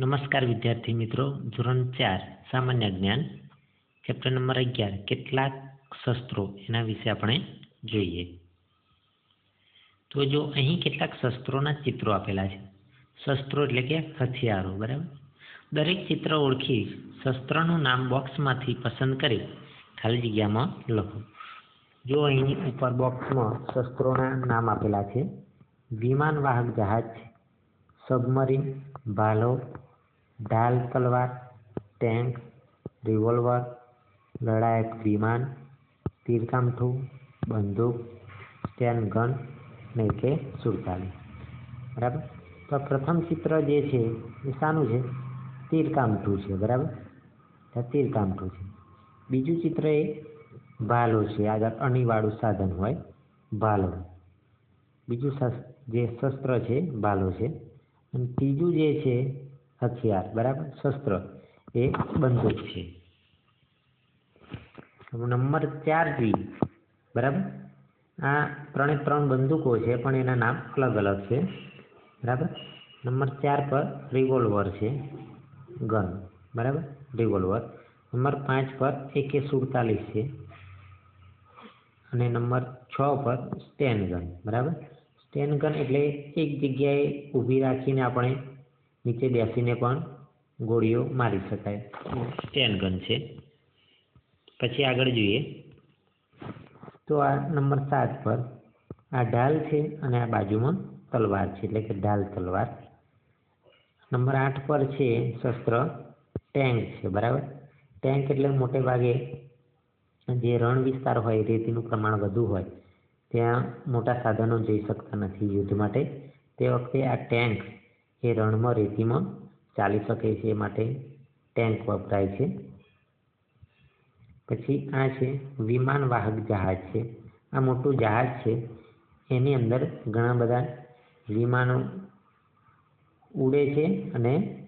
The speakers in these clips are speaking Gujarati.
નમસ્કાર વિદ્યાર્થી મિત્રો. ધોરણ ચાર, સામાન્ય જ્ઞાન ચેપ્ટર નંબર અગિયાર, કેટલાક શસ્ત્રો એના વિશે આપણે જોઈએ. તો જો અહીં કેટલાક શસ્ત્રોના ચિત્રો આપેલા છે. શસ્ત્રો એટલે કે હથિયારો, બરાબર? દરેક ચિત્ર ઓળખી શસ્ત્રનું નામ બોક્સમાંથી પસંદ કરી ખાલી જગ્યામાં લખો. જો અહીંની ઉપર બોક્સમાં શસ્ત્રોના નામ આપેલા છે. વિમાન વાહક જહાજ સબમરીન ભાલો ઢાલ તલવાર, ટેન્ક, રિવોલ્વર, લડાયક વિમાન તીરકામઠું બંદૂક, સ્ટેન ગન ને કે સુરતાલી. બરાબર? તો પ્રથમ ચિત્ર જે છે એ શાનું છે? તીરકામઠું છે, બરાબર? તીરકામઠું છે. બીજું ચિત્ર એ ભાલો છે આગળ અણીવાળું સાધન હોય, ભાલો. બીજું જે શસ્ત્ર છે, ભાલો છે. અને ત્રીજું જે છે હથિયાર, બરાબર? શસ્ત્ર. એ બંદૂક છે. નંબર ચાર બી બરાબર? આ ત્રણે ત્રણ બંદૂકો છે, પણ એના નામ અલગ અલગ છે. બરાબર? નંબર ચાર પર રિવોલ્વર છે, ગન, બરાબર? રિવોલ્વર. નંબર પાંચ પર એકે સુડતાલીસ છે. અને નંબર છ પર સ્ટેન ગન, બરાબર? સ્ટેન ગન એટલે એક જગ્યાએ ઊભી રાખીને આપણે નીચે બેસીને પણ ગોળીઓ મારી શકાય. સ્ટેન ગન છે. પછી આગળ જોઈએ. તો આ નંબર સાત પર આ ઢાલ છે અને આ બાજુમાં તલવાર છે એટલે કે ઢાલ તલવાર. નંબર આઠ પર છે શસ્ત્ર ટેન્ક છે બરાબર? ટેન્ક એટલે મોટે ભાગે જે રણ વિસ્તાર હોય રેતીનું પ્રમાણ વધુ હોય ત્યાં મોટા સાધનો જઈ શકતા નથી યુદ્ધ માટે. તે વખતે આ ટેન્ક એ રણમાં રેતીમાં ચાલી શકે છે એ માટે ટેન્ક વપરાય છે. પછી આ છે વિમાન વાહક જહાજ છે. આ મોટું જહાજ છે. એની અંદર ઘણા બધા વિમાનો ઉડે છે અને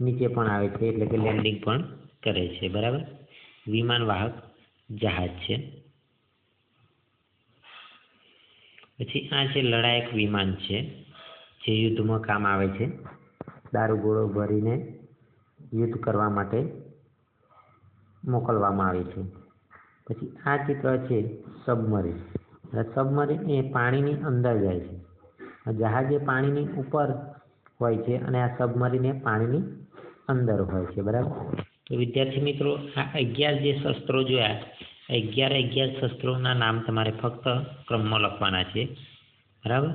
નીચે પણ આવે છે એટલે કે લેન્ડિંગ પણ કરે છે. બરાબર? વિમાન વાહક જહાજ છે. પછી આ છે લડાયક વિમાન છે. જે યુદ્ધમાં કામ આવે છે દારૂગોળો ભરીને યુદ્ધ કરવા માટે મોકલવામાં આવે છે. પછી આ ચિત્ર છે સબમરીન. સબમરીન એ પાણીની અંદર જાય છે. જહાજ એ પાણીની ઉપર હોય છે અને આ સબમરીન એ પાણીની અંદર હોય છે. બરાબર? તો વિદ્યાર્થી મિત્રો, આ અગિયાર જે શસ્ત્રો જોયા, અગિયાર અગિયાર શસ્ત્રોના નામ તમારે ફક્ત ક્રમમાં લખવાના છે. બરાબર?